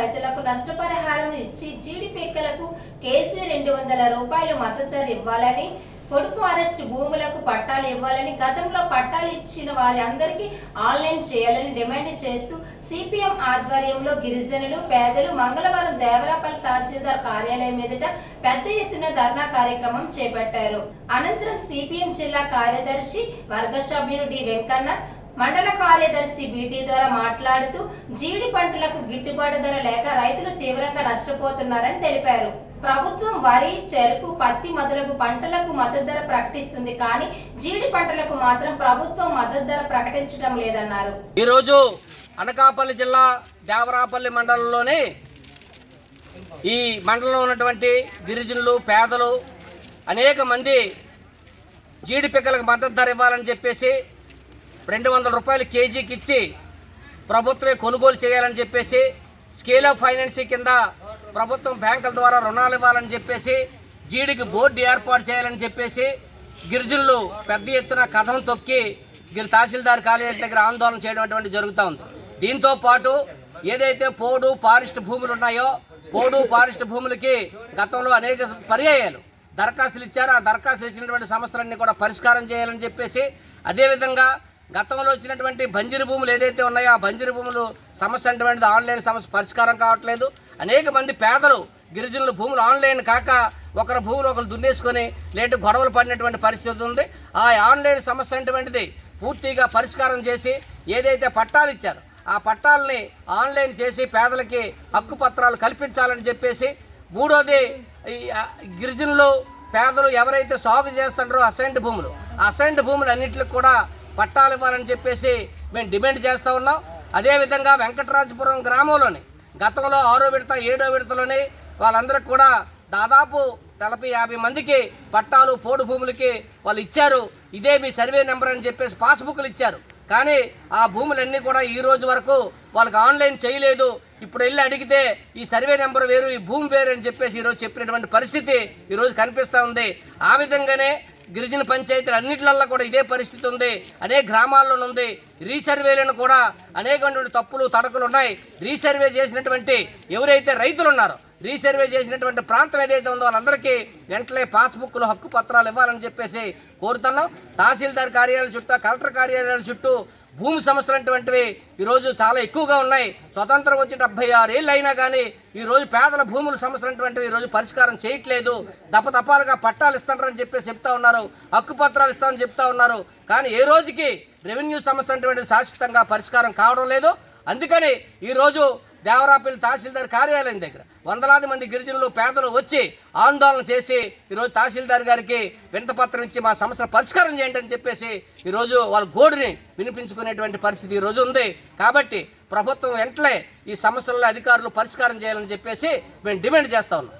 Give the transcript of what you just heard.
రైతులకు నష్టపరిహారం ఇచ్చి జీడి పెక్కలకు కేసీ రెండు వందల రూపాయలు మద్దతు ధర ఇవ్వాలని పొడుపు అరెస్ట్ భూములకు పట్టాలు ఇవ్వాలని గతంలో పట్టాలు ఇచ్చిన వారి అందరికీ ఆన్లైన్ చేయాలని డిమాండ్ చేస్తూ సిపిఎం ఆధ్వర్యంలో గిరిజనులు పేదలు మంగళవారం దేవరాపల్లి తహసీల్దార్ కార్యాలయం ఎదుట పెద్ద ఎత్తున ధర్నా కార్యక్రమం చేపట్టారు. అనంతరం సిపిఎం జిల్లా కార్యదర్శి వర్గ సభ్యులు డి వెంకన్న మండల కార్యదర్శి బీటీ ద్వారా మాట్లాడుతూ జీడి పంటలకు గిట్టుబాటు ధర లేక రైతులు తీవ్రంగా నష్టపోతున్నారని తెలిపారు. ప్రభుత్వం వరి చెరుకు పత్తి మొదలగు పంటలకు మద్దతు ధర ప్రకటిస్తుంది కానీ జీడి పంటలకు మాత్రం ప్రభుత్వం మద్దతు ధర ప్రకటించడం లేదన్నారు. ఈరోజు అనకాపల్లి జిల్లా దేవరాపల్లి మండలంలోని ఈ మండలంలో ఉన్నటువంటి గిరిజనులు పేదలు అనేక మంది జీడి పిక్కలకు మద్దతు ధర ఇవ్వాలని చెప్పేసి రెండు వందల రూపాయలు కేజీకి ఇచ్చి ప్రభుత్వమే కొనుగోలు చేయాలని చెప్పేసి స్కేల్ ఆఫ్ ఫైనాన్సీ కింద ప్రభుత్వం బ్యాంకుల ద్వారా రుణాలు ఇవ్వాలని చెప్పేసి జీడికి బోర్డు ఏర్పాటు చేయాలని చెప్పేసి గిరిజనులు పెద్ద ఎత్తున కథం తొక్కి గిరి తహసీల్దార్ కార్యాలయం దగ్గర ఆందోళన చేయడం అటువంటి జరుగుతూ ఉంది. దీంతో పాటు ఏదైతే పోడు ఫారెస్ట్ భూములు ఉన్నాయో పోడు ఫారెస్ట్ భూములకి గతంలో అనేక పర్యాయాలు దరఖాస్తులు ఇచ్చారు. ఆ దరఖాస్తులు ఇచ్చినటువంటి సమస్యలన్నీ కూడా పరిష్కారం చేయాలని చెప్పేసి అదేవిధంగా గతంలో వచ్చినటువంటి బంజరు భూములు ఏదైతే ఉన్నాయో ఆ బంజరు భూములు సమస్య అటువంటిది ఆన్లైన్ సమస్య పరిష్కారం కావట్లేదు. అనేక మంది పేదలు గిరిజనుల భూములు ఆన్లైన్ కాక ఒకరి భూములు ఒకరు దున్నేసుకొని లేటు గొడవలు పడినటువంటి పరిస్థితి ఉంది. ఆ ఆన్లైన్ సమస్య అటువంటిది పూర్తిగా పరిష్కారం చేసి ఏదైతే పట్టాలు ఇచ్చారు ఆ పట్టాలని ఆన్లైన్ చేసి పేదలకి హక్కు పత్రాలు కల్పించాలని చెప్పేసి మూడోది గిరిజనులు పేదలు ఎవరైతే సాగు చేస్తుంటారో అసైన్డ్ భూములు అసైన్డ్ భూములు అన్నింటికి కూడా పట్టాలు ఇవ్వాలని చెప్పేసి మేము డిమాండ్ చేస్తూ ఉన్నాం. అదేవిధంగా వెంకటరాజపురం గ్రామంలోని గతంలో ఆరో విడత ఏడో విడతలోని వాళ్ళందరికీ కూడా దాదాపు నలభై యాభై మందికి పట్టాలు పోడు భూములకి వాళ్ళు ఇచ్చారు. ఇదే మీ సర్వే నెంబర్ అని చెప్పేసి పాస్బుక్లు ఇచ్చారు. కానీ ఆ భూములన్నీ కూడా ఈ రోజు వరకు వాళ్ళకి ఆన్లైన్ చేయలేదు. ఇప్పుడు వెళ్ళి అడిగితే ఈ సర్వే నెంబర్ వేరు ఈ భూమి వేరు అని చెప్పేసి ఈరోజు చెప్పినటువంటి పరిస్థితి ఈరోజు కనిపిస్తూ ఉంది. ఆ విధంగానే గిరిజన పంచాయతీలు అన్నింటిలల్లో కూడా ఇదే పరిస్థితి ఉంది. అనేక గ్రామాల్లో ఉంది. రీసర్వేలను కూడా అనేకటువంటి తప్పులు తడకలు ఉన్నాయి రీసర్వే చేసినటువంటి ఎవరైతే రైతులు ఉన్నారో రీసర్వే చేసినటువంటి ప్రాంతం ఏదైతే ఉందో వాళ్ళందరికీ వెంటనే పాస్బుక్లు హక్కు పత్రాలు ఇవ్వాలని చెప్పేసి కోరుతున్నాం. తహసీల్దార్ కార్యాలయాల చుట్టూ కలెక్టర్ కార్యాలయాల చుట్టూ భూమి సమస్యలు అటువంటివి ఈరోజు చాలా ఎక్కువగా ఉన్నాయి. స్వతంత్రం వచ్చి డెబ్బై ఆరు ఏళ్ళు అయినా కానీ ఈరోజు పేదల భూముల సమస్యలు అటువంటివి ఈరోజు పరిష్కారం చేయట్లేదు. దపదపాలుగా పట్టాలు ఇస్తారని చెప్పేసి చెప్తా ఉన్నారు. హక్కు పత్రాలు ఇస్తామని చెప్తా ఉన్నారు. కానీ ఏ రోజుకి రెవెన్యూ సమస్య అటువంటిది శాశ్వతంగా పరిష్కారం కావడం లేదు. అందుకని ఈరోజు దేవరాపల్లి తహసీల్దార్ కార్యాలయం దగ్గర వందలాది మంది గిరిజనులు పేదలు వచ్చి ఆందోళన చేసి ఈరోజు తహసీల్దార్ గారికి వింతపత్రం ఇచ్చి మా సమస్యను పరిష్కారం చేయండి అని చెప్పేసి ఈరోజు వాళ్ళ గోడుని వినిపించుకునేటువంటి పరిస్థితి ఈరోజు ఉంది. కాబట్టి ప్రభుత్వం వెంటనే ఈ సమస్యలను అధికారులు పరిష్కారం చేయాలని చెప్పేసి మేము డిమాండ్ చేస్తా ఉన్నాం.